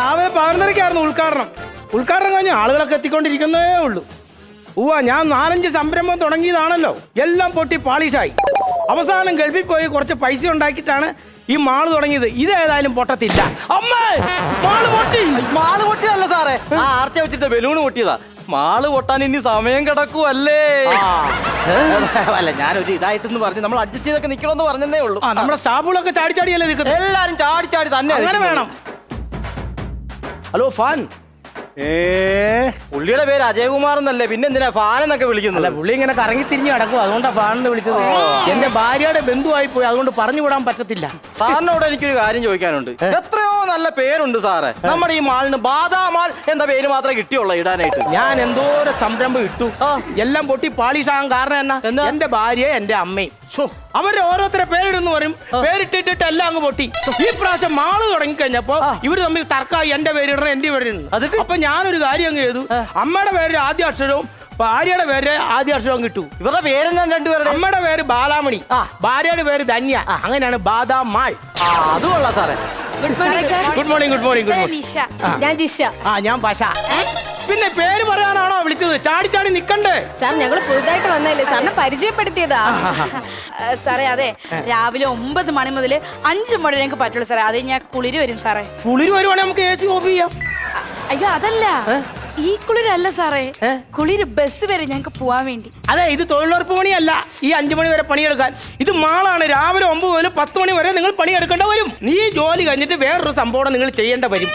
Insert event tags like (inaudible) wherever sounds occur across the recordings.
രാവിലെ പതിനൊന്നരക്കായിരുന്നു ഉദ്ഘാടനം. ഉദ്ഘാടനം കഴിഞ്ഞ് ആളുകളൊക്കെ എത്തിക്കൊണ്ടിരിക്കുന്നേ ഉള്ളൂ. ഉവ്വ ഞാൻ നാലഞ്ച് സംരംഭം തുടങ്ങിയതാണല്ലോ. എല്ലാം പൊട്ടി പാളിഷായി. അവസാനം ഗൾഫിൽ പോയി കുറച്ച് പൈസ ഉണ്ടാക്കിയിട്ടാണ് ഈ മാൾ തുടങ്ങിയത്. ഇതേതായാലും പൊട്ടത്തില്ല. അമ്മേ മാൾ പൊട്ടി. മാൾ പൊട്ടിയതല്ല സാറേ. ആ ആർച്ച വെച്ചിട്ട് ബലൂൺ പൊട്ടിയതാ. മാൾ പൊട്ടാൻ ഇനി സമയം കിടക്കുവല്ലേ? അല്ല ഞാനൊരു ഇതായിട്ടെന്ന് പറഞ്ഞു നമ്മൾ അഡ്ജസ്റ്റ് ചെയ്തൊക്കെ നിക്കണമെന്ന് പറഞ്ഞതേ ഉള്ളൂ. ആ നമ്മുടെ സ്റ്റാഫുകളൊക്കെ ചാടി ചാടിയല്ലേ നിൽക്കുന്നത്? എല്ലാരും ചാടി ചാടി തന്നെ അങ്ങനെ വേണം. Hello fan. ഏ. പുള്ളിയുടെ പേര് അജയകുമാർ എന്നല്ലേ? പിന്നെ എന്തിനാ ഫാൻ എന്നൊക്കെ അല്ല വിളിക്കുന്നത് പുള്ളി ഇങ്ങനെ കറങ്ങി തിരിഞ്ഞു നടക്കും അതുകൊണ്ടാ ഫാൻ എന്ന് വിളിച്ചത്. എന്റെ ഭാര്യയുടെ ബന്ധുവായി പോയി അതുകൊണ്ട് പറഞ്ഞു വിടാൻ പറ്റത്തില്ല. സാറിനോട് എനിക്കൊരു കാര്യം ചോദിക്കാനുണ്ട്. എത്രയോ നല്ല പേരുണ്ട് സാറേ. നമ്മുടെ ഈ മാളിന് ബാദാമാൾ എന്ന പേര് മാത്രമേ കിട്ടിയുള്ളൂ ഇടാനായിട്ട്. ഞാൻ എന്തോരം സംരംഭം ഇട്ടു. എല്ലാം പൊട്ടി പാളിഷാകാൻ കാരണം എന്നാ? എന്റെ ഭാര്യ എന്റെ അമ്മയും. അവരെ ഓരോരുത്തരെ പേരിടുന്നു പറയും. പേരിട്ടിട്ടിട്ട് എല്ലാം അങ്ങ് പൊട്ടി. ഈ പ്രാവശ്യം മാൾ തുടങ്ങി കഴിഞ്ഞപ്പോ ഇവർ തമ്മിൽ തർക്കമായി. എന്റെ പേരിടണം എന്റെ പേരിടണം അത് അപ്പൊ ഞാനൊരു കാര്യം അങ്ങ് ചെയ്തു. അമ്മയുടെ പേര് ആദ്യ അക്ഷരവും ഭാര്യയുടെ പേര് ആദ്യ അക്ഷരവും കിട്ടു ഇവരുടെ പേര് ഞാൻ രണ്ടുപേരുടെ? അമ്മയുടെ പേര് ബാലാമണി. ഭാര്യയുടെ പേര് ധന്യ. അങ്ങനെയാണ് ബാദാം മാൾ അത് കൊള്ളാം സാറേ. Good morning good morning good morning Nisha ഞാൻ ജിഷ ആ ഞാൻ പശ പിന്നെ പേര് പറയാനാണോ വിളിച്ചത്? ചാടി ചാടി നിക്കണ്ടേ? സാർ ഞങ്ങൾ പുതുതായിട്ട് വന്നതല്ലേ? സാറിനെ പരിചയപ്പെടുത്തിയതാ. സാറേ അതെ. രാവിലെ ഒമ്പത് മണി മുതൽ അഞ്ച് മണി വരെ ഞങ്ങൾക്ക് പറ്റുള്ളൂ സാറേ. അത് ഞാൻ കുളിര് വരും സാറേ. കുളിര് വരുവാണെങ്കിൽ നമുക്ക് എ സി ഓഫ് ചെയ്യാം. അയ്യോ അതല്ല. ഈ കുളിരല്ല സാറേ. കുളിര് ബസ് വരെ ഞങ്ങൾക്ക് പോവാൻ വേണ്ടി. അതെ ഇത് തൊഴിലുറപ്പ് പണിയല്ല. ഈ അഞ്ചു മണി വരെ പണിയെടുക്കാൻ. ഇത് മാളാണ്. രാവിലെ ഒമ്പത് മുതൽ പത്ത് മണി വരെ നിങ്ങൾ പണിയെടുക്കേണ്ട വരും. നീ ജോലി കഴിഞ്ഞിട്ട് വേറൊരു സംഭവം നിങ്ങൾ ചെയ്യേണ്ട വരും.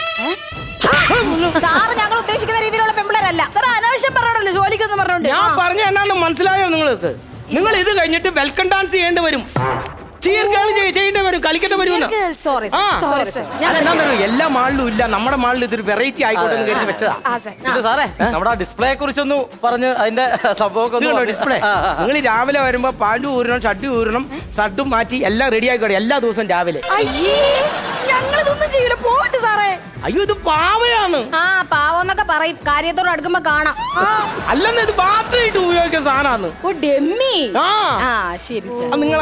സാറ് ഞങ്ങൾ ഉദ്ദേശിക്കുന്ന രീതിയിലുള്ള പെമ്പിളരല്ല സാർ അനാവശ്യം പറഞ്ഞോണ്ടല്ലോ? ജോലിക്കൊന്നും പറഞ്ഞോണ്ട്. ഞാൻ പറഞ്ഞു എന്നാന്ന് മനസ്സിലായോ നിങ്ങൾക്ക്? നിങ്ങൾ ഇത് കഴിഞ്ഞിട്ട് വെൽക്കം ഡാൻസ് ചെയ്യേണ്ടി വരും. ചെയ്യേണ്ടി വരും. കളിക്കേണ്ടി സോറി ആ. സോറി സാർ എല്ലാ മാളിലും ഇല്ല. നമ്മുടെ മാളിൽ ഇതൊരു വെറൈറ്റി ആയിക്കോട്ടെ എന്ന് കരുതി വെച്ചതാ. ആ സാർ ഇത് സാറേ നമ്മുടെ ഡിസ്പ്ലേയെ കുറിച്ചൊന്ന് പറഞ്ഞ് അതിന്റെ സംഭവമൊക്കെ ഒന്ന് പറഞ്ഞ്. ഡിസ്പ്ലേ? ആ, ആ, ആ. നിങ്ങൾ രാവിലെ വരുമ്പോ പാന്റ് ഊരണം ഷർട്ട് ഊരണം ഷർട്ടും മാറ്റി എല്ലാം റെഡി ആയിക്കോട്ടെ. എല്ലാ ദിവസവും രാവിലെ. അയ്യേ! ഞങ്ങളിതൊന്നും ചെയ്യൂല. പോവട്ടെ സാറേ. അയ്യോ ഇത് പാവയാണ്. ആ പാവന്നൊക്കെ പറയും. കാര്യത്തോട് അടുക്കുമ്പോ കാണാം. അല്ലെന്ന് ഇത് ബാറ്ററിയിട്ട് ഉപയോഗിക്കുന്ന സാധനമാണ് ഓ ഡെമ്മി. ആ. ആ ശരി സാർ. നിങ്ങൾ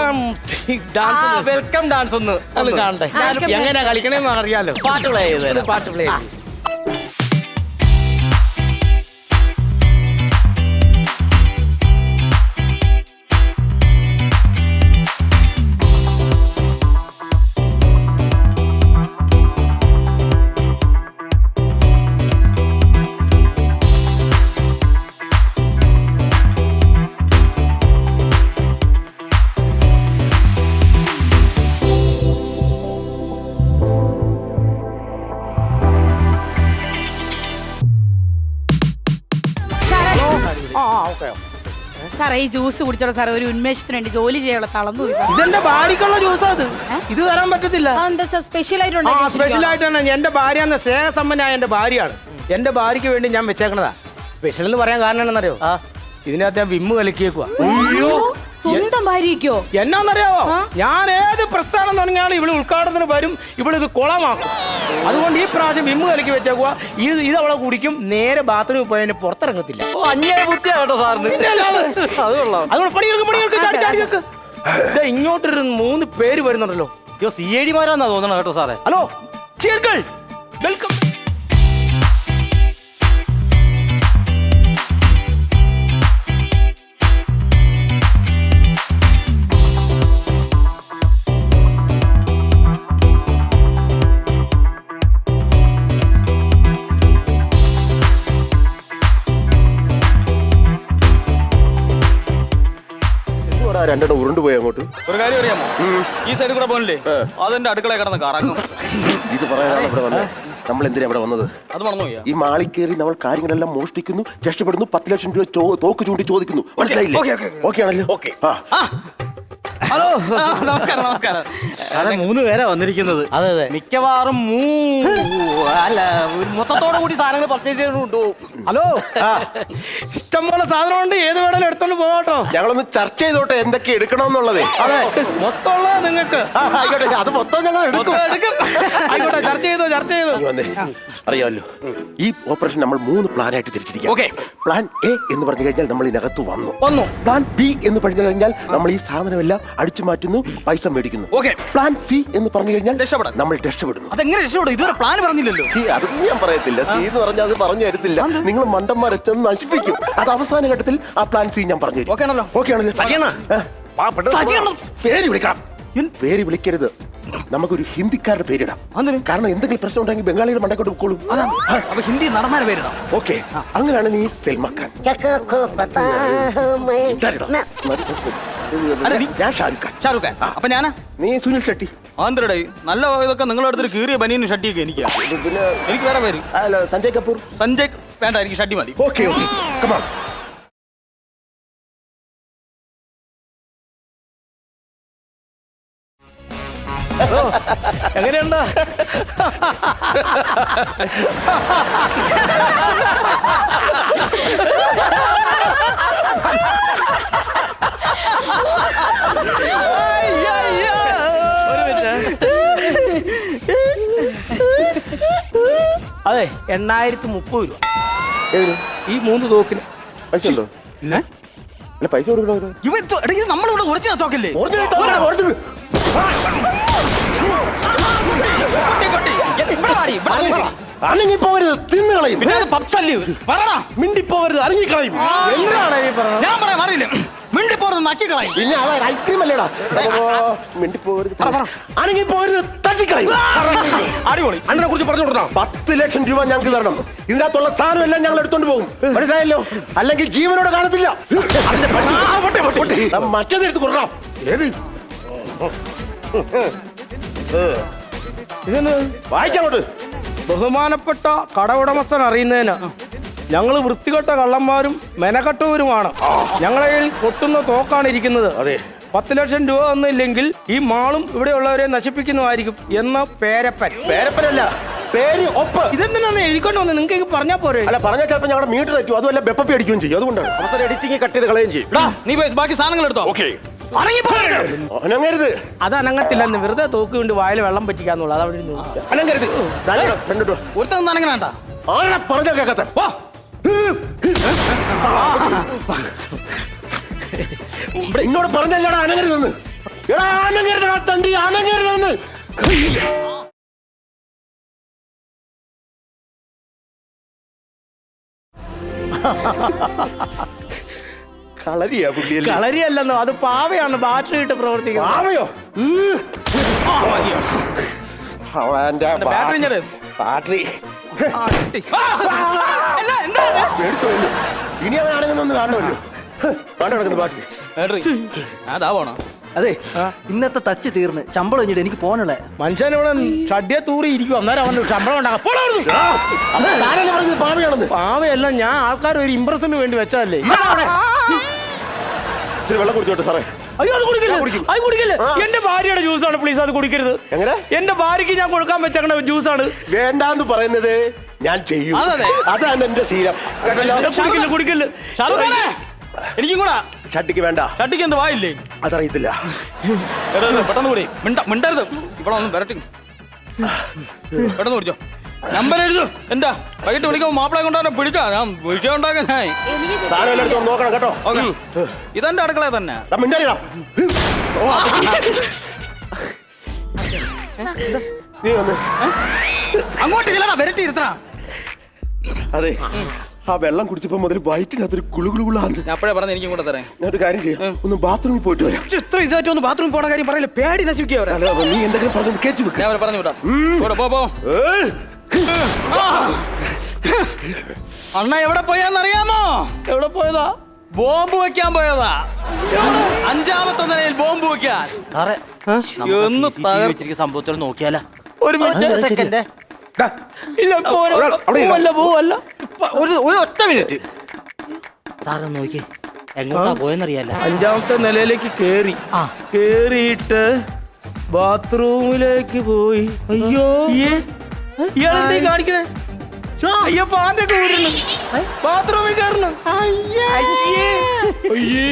ഡാൻസ് വെൽക്കം ഡാൻസ് ഒന്ന്. ഒന്ന് കാണട്ടെ. എങ്ങനെയാ കളിക്കണേന്ന് അറിയാലോ. പാട്ട് പ്ലേ ചെയ്ത് പാട്ട് പ്ലേ ആ ഓക്കെ സാറേ ഈ ജ്യൂസ് കുടിച്ചോളൂ സാറേ. ഒരു ഉന്മേഷത്തിന് വേണ്ടി ജോലി ചെയ്യാനുള്ള തളം പോയി സാർ ഇതെന്റെ ഭാര്യക്കുള്ള ജ്യൂസാ അത് ഇത് തരാൻ പറ്റത്തില്ല. എന്താ സാർ? സ്പെഷ്യൽ ആ സ്പെഷ്യൽ ആയിട്ടാണ്. എന്റെ ഭാര്യ എന്ന സ്നേഹസമ്പന്നായ എന്റെ ഭാര്യയാണ്. എന്റെ ഭാര്യക്ക് വേണ്ടി ഞാൻ വെച്ചേക്കണതാ. സ്പെഷ്യൽ എന്ന് പറയാൻ കാരണം എന്താണെന്നറിയോ? ആ. ഇതിനകത്ത് ഞാൻ വിമ്മ് കലക്കിയേക്കുവാ. സ്വന്തം ഭാര്യയ്ക്കോ? എന്നാന്നറിയാവോ? ഞാൻ ഏത് പ്രസ്ഥാനം തുടങ്ങിയാണ് ഇവിടെ ഉദ്ഘാടനത്തിന് വരും ഇവിടെ ഇത് കുളമാക്കും. അതുകൊണ്ട് ഈ പ്രാവശ്യം വിമ്മ് കലക്കി വെച്ചേക്കുക ഇത് ഇത് അവളെ കുടിക്കും. നേരെ ബാത്റൂമിൽ പോയതിന് പുറത്തിറങ്ങത്തില്ല. ഓ, അന്യായ ബുദ്ധിയാ കേട്ടോ സാറിന്. അത് കൊള്ളാം. അതുകൊണ്ട് പണിയെടുക്കും പണിയെടുക്കും ചാടി ചാടി നിൽക്ക് ഇങ്ങോട്ടൊരു മൂന്ന് പേര് വരുന്നുണ്ടല്ലോ. അയ്യോ സി ഐ ഡിമാരാന്നാ തോന്നണം കേട്ടോ സാറേ. ഹലോ ചേർക്കൾ വെൽക്കം രണ്ടെണ്ണം ഉരുണ്ടുപോയി അങ്ങോട്ട്. ഒരു കാര്യം അറിയാമോ? ഈ സൈഡിൽ കൂടെ പോകണില്ലേ അതെന്റെ അടുക്കള കിടന്ന് കറങ്ങും. ഇത് പറയാനാണ് ഇവിടെ വന്നത്. നമ്മൾ എന്തിനാ ഇവിടെ വന്നത്? അത് മറന്നു പോയാ ഈ മാളി കയറി നമ്മൾ കാര്യങ്ങളെല്ലാം മോഷ്ടിക്കുന്നു രക്ഷപ്പെടുന്നു പത്ത് ലക്ഷം രൂപ ചോ- തോക്ക് ചൂണ്ടി ചോദിക്കുന്നു. മനസ്സിലായില്ലേ? ഓക്കെ ആണല്ലോ ഓക്കെ ആ. ഹലോ. നമസ്കാരം നമസ്കാരം. അതെ. മൂന്ന് പേരാ വന്നിരിക്കുന്നത്. അതെ അതെ. മിക്കവാറും മൂ അല്ല ഒരു മൊത്തത്തോടു കൂടി സാധനങ്ങൾ പർച്ചേസ് ചെയ്തുകൊണ്ട് ഹലോ. (laughs) ഇഷ്ടം പോലെ സാധനം ഉണ്ട് ഏത് വേണേലും എടുത്തോണ്ട് പോകട്ടോ ഞങ്ങളൊന്ന് ചർച്ച ചെയ്തോട്ടെ എന്തൊക്കെ എടുക്കണമെന്നുള്ളതേ. അതെ. മൊത്തമുള്ളത് നിങ്ങൾക്ക്. ആ, ആയിക്കോട്ടെ. അത് മൊത്തം ഞങ്ങൾ എടുക്കും. ആയിക്കോട്ടെ ചർച്ച ചെയ്തോ ചർച്ച ചെയ്തോ. നീ വന്നേ അറിയാമല്ലോ. ഈ ഓപ്പറേഷൻ നമ്മൾ മൂന്ന് പ്ലാനായിട്ട് തിരിച്ചിരിക്കാം Okay. പ്ലാൻ എ എന്ന് പറഞ്ഞു കഴിഞ്ഞാൽ നമ്മൾ ഇതിനകത്ത് വന്നു. വന്നു. പ്ലാൻ ബി എന്ന് പറഞ്ഞു കഴിഞ്ഞാൽ നമ്മൾ ഈ സാധനമെല്ലാം അടിച്ചു മാറ്റുന്നു പൈസ മേടിക്കുന്നു. Okay. പ്ലാൻ സി എന്ന് പറഞ്ഞു കഴിഞ്ഞാൽ രക്ഷപ്പെടാൻ. നമ്മൾ രക്ഷപ്പെടുന്നു. അതെങ്ങനെ രക്ഷപ്പെടും? ഇതുവരെ പ്ലാൻ പറഞ്ഞില്ലല്ലോ. സി അത് ഞാൻ പറയത്തില്ല. സി എന്ന് പറഞ്ഞാൽ അത് പറഞ്ഞു തരത്തില്ല. നിങ്ങൾ മണ്ടന്മാരെ ചെന്ന് നശിപ്പിക്കും. അത് അവസാന ഘട്ടത്തിൽ ആ പ്ലാൻ സി ഞാൻ പറഞ്ഞു ഓക്കെ ആണല്ലോ? ഓക്കെ ആണല്ലോ. പേര് വിളിക്കാം പേര് വിളിക്കരുത്. നമുക്കൊരു ഹിന്ദിക്കാരുടെ പേരിടാം? കാരണം എന്തെങ്കിലും പ്രശ്നം ഉണ്ടെങ്കിൽ ബംഗാളിയുടെ മണ്ടക്കോട്ട് പൊക്കോളും. അപ്പൊ ഹിന്ദി നടന്മാരെ പേരിടാം. ഓക്കെ. അങ്ങനെയാണ് നീ നീ- ഞാൻ ഷാരൂഖ് ഖാൻ. ഷാറൂഖ് ഖാൻ. അപ്പൊ ഞാനാ? നീ സുനിൽ ഷെട്ടി. ആന്ധ്രയുടെ നല്ല ഇതൊക്കെ നിങ്ങളുടെ അടുത്തൊരു കീറിയ ബനിയനും ഷട്ടിയൊക്കെ എനിക്ക്. പിന്നെ എനിക്ക് വേറെ പേര്. സഞ്ജയ് കപൂർ. സഞ്ജയ് വേണ്ട എനിക്ക് ഷട്ടി മതി. Okay okay. എങ്ങനെയുണ്ട്. അതെ എണ്ണായിരത്തി മുപ്പത് രൂപ. ഈ മൂന്ന് തോക്കിന്. പൈസ ഉണ്ടോ? പൈസ കൊടുക്കണോ ഇവ നമ്മളിവിടെ ഒറിജിനൽ തോക്കല്ലേ? ഒറിജിനൽ തോക്കാണ്, ഒറിജിനൽ. കൊട്ടി, കൊട്ടി. ഇവിടെ വാടി, ഇവിടെ വാടി. അനങ്ങി പോകരുത് തിന്നു കളയും. പിന്നെ പപ്സല്ലേ പറടാ. പോവരുത് അനങ്ങി കളയും എന്താണ് ഈ പറഞ്ഞത്? ഞാൻ പറയാം അറിയില്ല മിണ്ടി പോവരുത് നക്കി കളയും പിന്നെ അതാ ഐസ്ക്രീം അല്ലേടാ അപ്പോ മിണ്ടിപ്പോകരുത് അനങ്ങി പോകരുത് തട്ടിക്കളയും. അടിപൊളി. അണ്ണനെ കുറിച്ച് പറഞ്ഞു കൊടുക്കണം. പത്ത് ലക്ഷം രൂപ ഞങ്ങൾക്ക് തരണം. ഇതിനകത്തുള്ള സാധനം എല്ലാം ഞങ്ങൾ എടുത്തോണ്ട് പോകും. മനസ്സിലായല്ലോ? അല്ലെങ്കിൽ ജീവനോട് കാണത്തില്ല. അതിന്റെ പട്ടി. ദാ മറ്റേത് എടുത്ത് കൊടുക്കണം. ഏത്? ഇതെന്ന് വായിച്ചോട്ട് ബഹുമാനപ്പെട്ട കടവുടമസ്ഥൻ അറിയുന്നതിന് ഞങ്ങൾ വൃത്തികെട്ട കള്ളന്മാരും മെനക്കെട്ടവരുമാണ്. ഞങ്ങളെ കൊട്ടുന്ന തോക്കാണ് ഇരിക്കുന്നത്. അതെ. പത്ത് ലക്ഷം രൂപ ഒന്നുമില്ലെങ്കിൽ ഈ മാളും ഇവിടെയുള്ളവരെ നശിപ്പിക്കുന്നതായിരിക്കും എന്ന പേരപ്പൻ. പേരപ്പനല്ല പേര് ഒപ്പ്. ഇതെന്തിനാന്ന് എഴുതിക്കൊണ്ട് വന്ന്? നിങ്ങൾക്ക് പറഞ്ഞാൽ പോരെ? അല്ല പറഞ്ഞാൽ ചിലപ്പോൾ ഞങ്ങളുടെ മീറ്റർ തെറ്റും. അതുമല്ല ബെപ്പപ്പി അടിക്കുകയും ചെയ്യും. അതുകൊണ്ടാണ്. അവസരം എഡിറ്റിംഗ് കട്ട് ചെയ്ത് കളയുകയും ചെയ്യും. നീ ബാക്കി സാധനങ്ങൾ എടുത്തോ? ഓക്കെ. അനങ്ങരുത്. അത് അനങ്ങത്തില്ലെന്ന് വെറുതെ തോക്ക് കൊണ്ട് വായിൽ വെള്ളം പറ്റിക്കാന്നുള്ളു. അത് അവിടെ ഇരുന്ന് നോക്കിക്കാം. അനങ്ങരുത്. ഫ്രണ്ട് ഒരുത്തം അനങ്ങണ ആരാ പറഞ്ഞാൽ കേക്കത്തെ? വാ. എന്നോട് പറഞ്ഞല്ലേടാ അനങ്ങരുതെന്ന്. എടാ അനങ്ങരുതെടാ തണ്ടി അനങ്ങരുതെന്ന്. കളരിയാ പുള്ളിയല്ലേ? കളരിയല്ലെന്നോ അത് പാവയാണ് ബാറ്ററി ഇട്ട് പ്രവർത്തിക്കുന്നത്. പാവയോ? അവന്റെ ബാറ്ററി ഇഞ്ഞത്. ബാറ്ററി. എന്താ എന്താ ഇത്? പേടിച്ചു പോയി. ഇനി അവൻ അനങ്ങുന്നൊന്ന് കാണുമല്ലോ. വേണ്ട കിടക്കുന്നു ബാറ്ററി ബാറ്ററി. അതാ പോണോ അതെ ഇന്നത്തെ തച്ച് തീർന്ന്. ശമ്പളം കഴിഞ്ഞിട്ട് എനിക്ക് പോകണല്ലേ മനുഷ്യൻ ഇവിടെ ഷഡ്യ തൂറി ഇരിക്കും അന്നേരം അവൻ ശമ്പളം ഉണ്ടാക്കാം. പോടാ അവിടുന്ന്. അത് താനല്ലേ പറഞ്ഞത് പാവയാണെന്ന്. പാവയല്ല ഞാൻ ആൾക്കാർ ഒരു ഇമ്പ്രഷന് വേണ്ടി വെച്ചതല്ലേ. ഇച്ചിരി വെള്ളം കുടിച്ചോട്ടെ സാറേ. അയ്യോ അത് കുടിക്കരുത് കുടിക്കും. അത് കുടിക്കല്ലേ? ആ. എന്റെ ഭാര്യയുടെ ജ്യൂസാണ് പ്ലീസ് അത് കുടിക്കരുത്. എങ്ങനെ? എന്റെ ഭാര്യയ്ക്ക് ഞാൻ കൊടുക്കാൻ വെച്ചേക്കണ ജ്യൂസാണ് വേണ്ടാന്ന് പറയുന്നത് ഞാൻ ചെയ്യും. അതതെ. അതാണ് എന്റെ ശീലം. കേട്ടല്ലോ? കുടിക്കൽ കുടിക്കൽ ഷാറുഖാനെ എനിക്കും കൂടാ. ഷട്ടിക്ക് വേണ്ട. ഷട്ടിക്ക് എന്ത് വായില്ലേ? അതറിയത്തില്ല. എടാ, എടാ, പെട്ടെന്ന് കൂടി. മിണ്ട മിണ്ടരുത്. ഇവിടെ ഒന്ന് വരട്ടെ. പെട്ടെന്ന് കുടിച്ചോ. നമ്പർ എഴുതു. എന്താ? വൈകിട്ട് വിളിക്കുമ്പോ മാപ്പിളെ കൊണ്ടുവരാൻ പിടിക്കാം ഞാൻ വിളിക്കാൻ ഉണ്ടാക്കാൻ ഞാൻ താഴെ എല്ലായിടത്തും നോക്കണം കേട്ടോ. ഓക്കെ. ഇതെന്റെ അടുക്കള തന്നെ. ദാ. നീ വന്ന്. അങ്ങോട്ട് ചെല്ലടാ വരട്ടി ഇരുത്തണ അതെ ആ വെള്ളം കുടിച്ചപ്പോ മുതൽ വയറ്റിനകത്തൊരു കുളുകുളുകുളാന്ന് ഞാൻ അപ്പോഴേ പറഞ്ഞ എനിക്കും കൂടെ തരാം. ഞാൻ ഒരു കാര്യം ചെയ്യാം. ഒന്ന് ബാത്റൂമിൽ പോയിട്ട് വരാം. ഇത്ര ഇതായിട്ട് ഒന്ന് ബാത്റൂമിൽ പോണ കാര്യം പറയില്ല? പേടി നശിപ്പിക്കുക അവരെ. അല്ല നീ എന്തെങ്കിലും പറഞ്ഞു കേട്ടു വെക്ക. ഞാൻ അവരെ പറഞ്ഞു വിടാം. പോടെ, പോ പോ. ഏയ്! അണ്ണ എവിടെ പോയാന്നറിയാമോ? എവിടെ പോയതാ? ബോംബ് വെക്കാൻ പോയതാ. അഞ്ചാമത്തെ നിലയിൽ ബോംബ് വെക്കാൻ. സാറേ എന്ന് തകർ വെച്ചിരിക്കുന്ന സംഭവത്തിൽ നോക്കിയാലോ? ഒരു മിനിറ്റ് സെക്കൻഡ്. ഒരു ഒരു ഒറ്റ മിനിറ്റ്. സാറ് നോക്കി എങ്ങോട്ടാ പോയെന്നറിയാല? അഞ്ചാമത്തെ നിലയിലേക്ക് കേറി. കേറിയിട്ട് ബാത്റൂമിലേക്ക് പോയി. അയ്യോ. കാണിക്കണേ അയ്യോ പാന്തൊക്കെ ഊരുന്നു ബാത്റൂമിൽ കയറുന്നു. അയ്യേ. അയ്യേ.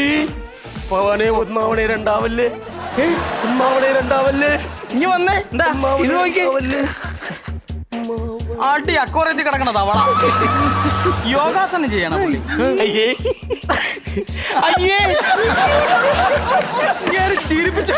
പവനെ ഒന്നാവണേ രണ്ടാവല്ലേ? ഒന്നാവണേ രണ്ടാവല്ലേ? ഇനി വന്നേ. എന്താ? ഇത് നോക്കി. ആട്ടി അക്കോറത്തിൽ കിടക്കണ തവള യോഗാസനം ചെയ്യണം അയ്യേ. അയ്യേ. ചിരിപ്പിച്ചു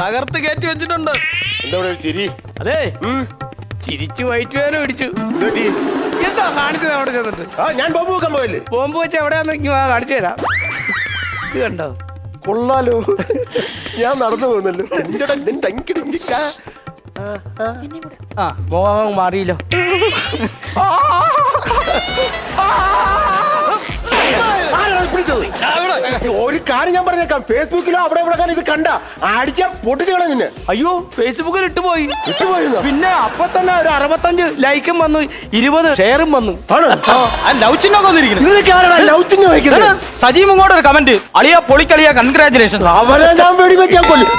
തകർത്ത് കയറ്റി വെച്ചിട്ടുണ്ട്. എന്താ ഇവിടെ ഒരു ചിരി? അതെ. ചിരിച്ചു വയറ്റ് വേന പിടിച്ചു. ഇത് പറ്റി? എന്താ കാണിച്ചത് അവിടെ ചെന്നിട്ട്? ആ ഞാൻ ബോംബ് വെക്കാൻ പോയല്ലേ? ബോംബ് വെച്ച് എവിടെയാന്ന് ഇങ്ങ് വാ, കാണിച്ചു തരാം. ഇത് കണ്ടോ? കൊള്ളാലോ. ഞാൻ നടന്നു പോകുന്നല്ലോ. ആ മോഹം മാറിയില്ലോ. ആരാണ് ഇത് പിടിച്ചത്? ഒരു കാര്യം ഞാൻ പറഞ്ഞേക്കാം. ഫേസ്ബുക്കിലോ അവിടെ ഇവിടെ ഇത് കണ്ട. അടിക്കാൻ പൊട്ടിച്ചു കളയും നിന്നെ. അയ്യോ ഫേസ്ബുക്കിൽ ഇട്ടുപോയി ഇട്ടുപോയി പിന്നെ അപ്പൊ തന്നെ ഒരു അറുപത്തഞ്ച് ലൈക്കും വന്നു ഇരുപത് ഷെയറും വന്നു? ലവ് വന്നിരിക്കുന്നു. ചിഹ്നം വയ്ക്കുന്നത് സജീവ് ഇങ്ങോട്ട് ഒരു കമന്റ് അളിയ പൊളിക്കളിയ കൺഗ്രാചുലേഷൻ അവനെ ഞാൻ വെടി വെച്ചാൽ കൊല്ലും.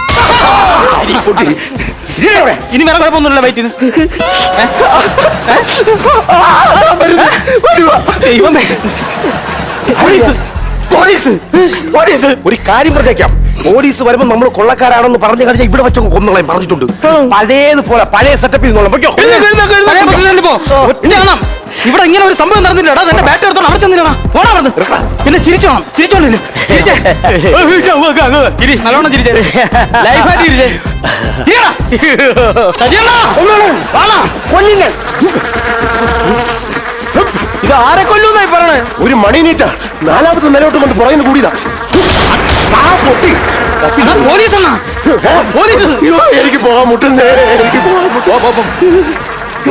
ഇനി വേറെ കുഴപ്പമൊന്നുമില്ല ദൈവമേ. പോലീസ് പോലീസ് പോലീസ് ഒരു കാര്യം പറഞ്ഞേക്കാം പോലീസ് വരുമ്പോ നമ്മൾ കൊള്ളക്കാരാണെന്ന് പറഞ്ഞു കഴിഞ്ഞാൽ ഇവിടെ വെച്ചൊക്കെ കൊന്നുകളയും പറഞ്ഞിട്ടുണ്ട്. പഴയതുപോലെ പഴയ സെറ്റപ്പിൽ നിന്നോളാം. ഇവിടെ ഇങ്ങനെ ഒരു സംഭവം നടന്നില്ലടാ എന്റെ ബാറ്റ് എടുത്തോണം അവിടെ ചെന്നില്ലടാ. പോണാ. പറഞ്ഞു പിന്നെ ചിരിച്ചോണം ചിരിച്ചോണ്ടില്ല നല്ലോണം ചിരിച്ചേ. ലൈഫായിട്ട് ഇത് ആരെ കൊല്ലൂന്നായി പറയണേ? ഒരു മണി നീച്ച നാലാമത്തെ നിലയോട്ട് കൊണ്ട് പുറകിന് കൂടിയതാ. Police police. എനിക്ക് പോകാൻ മുട്ടുന്നേ എനിക്ക് പോകാൻ മുട്ടും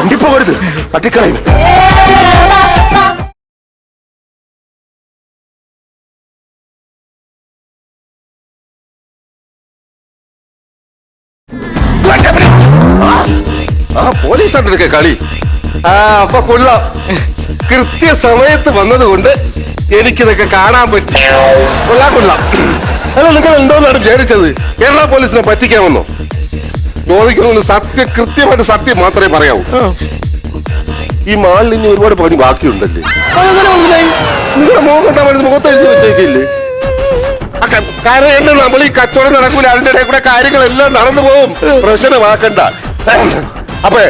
എന്തിപ്പോകരുത് പട്ടിക്കളയും ആ അപ്പൊ കളി. ആ അപ്പൊ കൊള്ളാം. കൃത്യസമയത്ത് വന്നതുകൊണ്ട് എനിക്കിതൊക്കെ കാണാൻ പറ്റി. കൊള്ളാം കൊള്ളാം. അല്ല നിങ്ങൾ എന്തോന്നാണ് വിചാരിച്ചത് കേരള പോലീസിനെ പറ്റിക്കാമെന്നോ? ചോദിക്കുന്ന സത്യം കൃത്യമായിട്ട് സത്യം മാത്രമേ പറയാവൂ. ഈ മാളിൽ ഇനി ഒരുപാട് പണി ബാക്കിയുണ്ടല്ലേ? നിങ്ങളുടെ മുഖം കണ്ടാൽ മതി വെച്ചേക്കില്ലേ? കാരണം നമ്മൾ ഈ കച്ചവടം നടക്കൂല അതിന്റെ ഇടയിൽ കൂടെ കാര്യങ്ങളെല്ലാം നടന്നു പോകും. പ്രശ്നമാക്കണ്ട. അപ്പൊ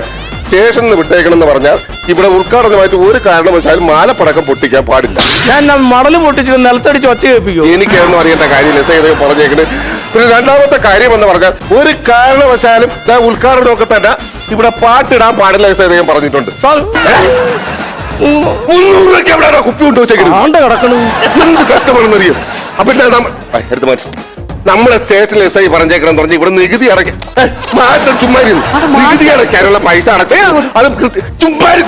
സ്റ്റേഷനിൽ നിന്ന് വിട്ടേക്കണം എന്ന് പറഞ്ഞാൽ ഇവിടെ ഉദ്ഘാടനമായിട്ട് ഒരു കാരണവശാലും മാലപ്പടക്കം പൊട്ടിക്കാൻ പാടില്ല ഞാൻ മടൽ പൊട്ടിച്ച് നിലത്തടിച്ച് ഒച്ച കേൾപ്പിക്കും എനിക്കൊന്നും അറിയേണ്ട കാര്യം ലസേതയും പറഞ്ഞേക്കണ് പിന്നെ രണ്ടാമത്തെ കാര്യം എന്ന് പറഞ്ഞാൽ ഒരു കാരണവശാലും ഉദ്ഘാടനമൊക്കെ തന്നെ ഇവിടെ പാട്ടിടാൻ പാടില്ല ലസേതയും പറഞ്ഞിട്ടുണ്ട് കുപ്പി കൊണ്ട് വെച്ചേക്കുന്നത് ആണ്ട കിടക്കണു എന്ത് കഷ്ടമാണെന്ന് അറിയും അപ്പൊ എടുത്ത് മാറ്റി നമ്മളെ സ്റ്റേറ്റിൽ എസ് ഐ പറഞ്ഞേക്കണം പറഞ്ഞ് ഇവിടെ നികുതി അടയ്ക്കാം. ഏ, മാറ്റം ചുമ്മാ ഇരുന്നു. നികുതി അടയ്ക്കാനുള്ള പൈസ അടച്ച അത് ചുമ്മാരി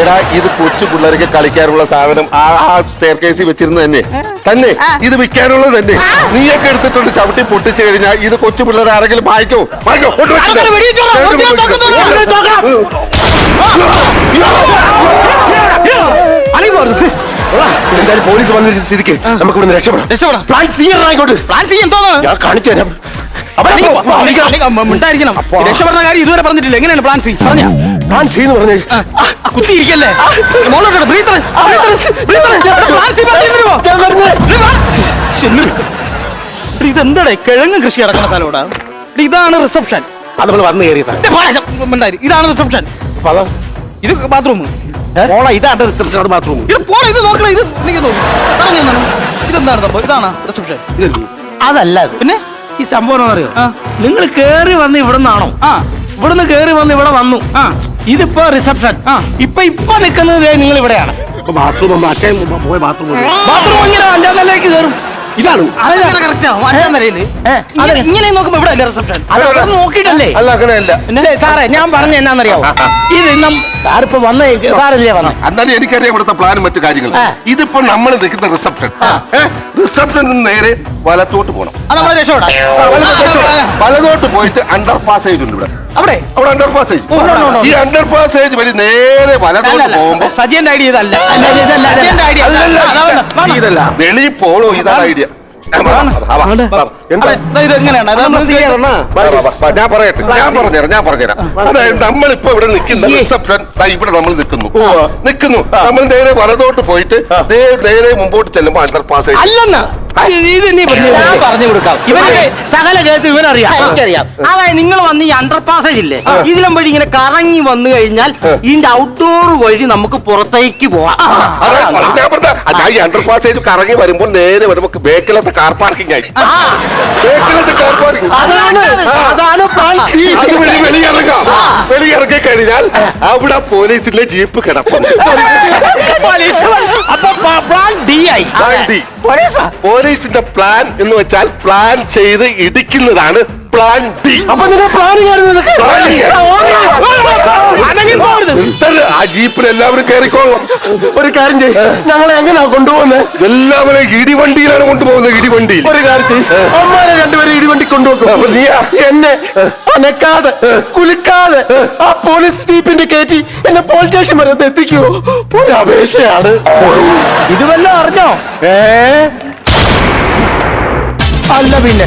എടാ ഇത് കൊച്ചു പിള്ളേർക്ക് കളിക്കാനുള്ള സാധനം ആ ആ സ്റ്റെയർ കേസിൽ വെച്ചിരുന്നു തന്നെ. തന്നെ. ഇത് വിൽക്കാനുള്ളത് തന്നെ. നീയൊക്കെ എടുത്തിട്ടുണ്ട് ചവിട്ടി പൊട്ടിച്ചു കഴിഞ്ഞാൽ ഇത് കൊച്ചു പിള്ളേർ ആരെങ്കിലും വായിക്കോ വായിക്കോ കൊണ്ട് വെടിവെച്ചോളാം. എന്തായാലും പോലീസ് വന്ന സ്ഥിതിക്ക് നമുക്ക് ഇവിടുന്ന് രക്ഷപ്പെടാം. രക്ഷപ്പെടാം. പ്ലാൻ സി ആയിക്കോട്ടെ. പ്ലാൻ സി ഞാൻ കാണിച്ചു തരാം. രക്ഷപ്പെടുന്ന കാര്യം ഇതുവരെ പറഞ്ഞിട്ടില്ല. എങ്ങനെയാണ് പ്ലാൻ സി പറഞ്ഞ. പ്ലാൻ സി എന്ന് പറഞ്ഞു കുത്തിയിരിക്കല്ലേ മോളോട്ട് ബ്രീത്തർ പ്ലാൻ സി ഇതെന്താടേ? കിഴങ്ങ് കൃഷി ഇറക്കുന്ന സ്ഥലം ഇതാണ് റിസപ്ഷൻ അത് നമ്മൾ വന്നു കയറിയ ഇതാണ് റിസപ്ഷൻ ഇത് ബാത്റൂം മോളെ ഇതാണ് റിസപ്ഷൻ ബാത്റൂം ഇത് പോള ഇത് നോക്കണേ ഇത് എനിക്ക് കാണുന്നത്. ഇതെന്താണ് സംഭവം? ഇതാണ് റിസപ്ഷൻ അതല്ല പിന്നെ? ഈ സംഭവം എന്നറിയോ നിങ്ങൾ കേറി വന്ന് ഇവിടെ നിന്നാണോ? ആ. ഇവിടുന്ന് കേറി വന്ന് ഇവിടെ വന്നു. ആ. ഇതിപ്പോ റിസപ്ഷൻ ആ. ഇപ്പൊ ഇപ്പൊ നിൽക്കുന്നത് നിങ്ങൾ ഇവിടെയാണ്. ബാത്റൂം അച്ഛൻ പോയ ബാത്റൂം ബാത്റൂം ഇങ്ങനെ അഞ്ചാം നിലയിലേക്ക് കയറും ഇതാണ്. ഇങ്ങനെ- നോക്കുമ്പോ ഇവിടെ അല്ലേ റിസപ്ഷൻ അത് നോക്കിയിട്ടല്ലേ? അല്ല അങ്ങനെയല്ല. സാറേ ഞാൻ പറഞ്ഞ എന്നാന്നറിയാവോ? ഇത് നം സാറിപ്പോ വന്ന സാറല്ലേ വന്ന? എന്നാലും എനിക്കറിയാം ഇവിടുത്തെ പ്ലാനും മറ്റു കാര്യങ്ങൾ. ആ. ഇതിപ്പോ നമ്മൾ നിൽക്കുന്ന റിസപ്ഷൻ റിസപ്ഷനിൽ നിന്ന് നേരെ വലത്തോട്ട് പോകണം വലതോട്ട് പോയിട്ട് അണ്ടർ പാസ് ചെയ്തിട്ടുണ്ട് ഇവിടെ. അവിടെ? അവിടെ അണ്ടർ പാസേജ് ഈ അണ്ടർ പാസേജ് വഴി നേരെ വലത്തോട്ട് പോകുമ്പോ സജിയന്റെ ഐഡിയ ഇതല്ല. ഐഡിയ ഇതല്ല. വെളിയിൽ പോളോ ഇതാണ് ഐഡിയ. എന്താ? ഇത് എങ്ങനെയാണ് അത് നമ്മൾ ചെയ്യാറണ്ണ വാ, വാ, വാ, വാ, ഞാൻ പറയട്ടെ ഞാൻ പറഞ്ഞുതരാം ഞാൻ പറഞ്ഞുതരാം. അതായത് നമ്മളിപ്പോ ഇവിടെ നിൽക്കുന്ന റിസപ്ഷൻ ഇവിടെ നമ്മൾ നിൽക്കുന്നു. നിൽക്കുന്നു. നമ്മൾ നേരെ വലതോട്ട് പോയിട്ട് നേരെ മുമ്പോട്ട് ചെല്ലുമ്പോ അണ്ടർ പാസേജ് അല്ലെന്ന്. പറഞ്ഞു കൊടുക്കാം. ഇവന് സകല കേസ് ഇവനറിയാം. എനിക്കറിയാം. അതായത് നിങ്ങൾ വന്ന് ഈ അണ്ടർ പാസേജ് ഇല്ലേ? ഇതിലും വഴി ഇങ്ങനെ കറങ്ങി വന്നു കഴിഞ്ഞാൽ ഇതിന്റെ ഔട്ട്ഡോർ വഴി നമുക്ക് പുറത്തേക്ക് പോവാം. അണ്ടർ പാസേജ് കറങ്ങി വരുമ്പോൾ നേരെ വരുമ്പോ ബേക്കിലത്തെ കാർ പാർക്കിംഗ് ആയി. വെളിയിറങ്ങാം. വെളിയിറങ്ങി കഴിഞ്ഞാൽ അവിടെ പോലീസിന്റെ ജീപ്പ് പ്ലാൻ പോലീസിന്റെ പ്ലാൻ എന്ന് വെച്ചാൽ പ്ലാൻ ചെയ്ത് ഇടിക്കുന്നതാണ് പ്ലാൻ ഡി അപ്പൊ നിങ്ങൾ പ്ലാനിങ് ആയിരുന്നു ആ ജീപ്പിൽ എല്ലാവരും കയറിക്കോളാം ഒരു കാര്യം ചെയ്യ് ഞങ്ങൾ എങ്ങനെയാ കൊണ്ടുപോകുന്നത് എല്ലാവരും ഇടിവണ്ടിയിലാണ് കൊണ്ടുപോകുന്നത് ഇടിവണ്ടിയിൽ ഒരു കാര്യം അമ്മാരെ രണ്ടുപേരും ഇടിവണ്ടി കൊണ്ടുപോകും? എന്നെ അനക്കാതെ കുലുക്കാതെ ആ പോലീസ് ജീപ്പിന്റെ കയറ്റി എന്നെ പോലീസ് സ്റ്റേഷൻ വരെ ഒന്ന് ഒരു അപേക്ഷയാണ് ഇത് വല്ലതും അറിഞ്ഞോ ഏ അല്ല പിന്നെ